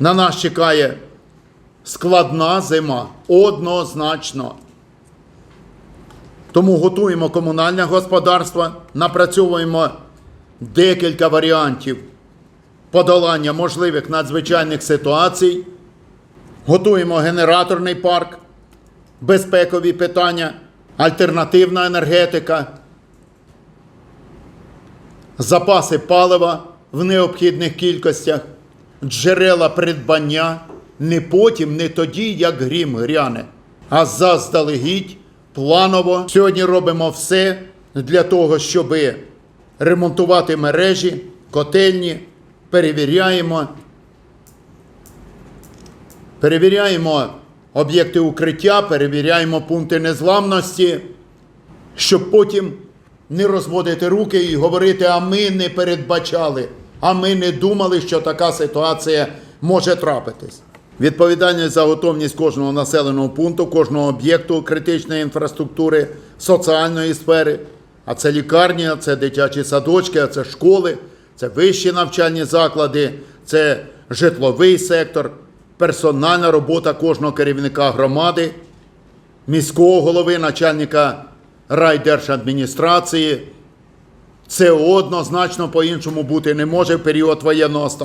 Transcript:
На нас чекає складна зима. Однозначно. Тому готуємо комунальне господарство, напрацьовуємо декілька варіантів подолання можливих надзвичайних ситуацій, готуємо генераторний парк, безпекові питання, альтернативна енергетика, запаси палива в необхідних кількостях, джерела придбання не потім, не тоді, як грім гряне, а заздалегідь, планово. Сьогодні робимо все для того, щоб ремонтувати мережі, котельні, перевіряємо. Перевіряємо об'єкти укриття, перевіряємо пункти незламності, щоб потім не розводити руки і говорити, а ми не передбачали, а ми не думали, що така ситуація може трапитись. Відповідальність за готовність кожного населеного пункту, кожного об'єкту критичної інфраструктури, соціальної сфери, а це лікарні, це дитячі садочки, а це школи, це вищі навчальні заклади, це житловий сектор, персональна робота кожного керівника громади, міського голови, начальника райдержадміністрації. Це однозначно по-іншому бути не може в період воєнного стану.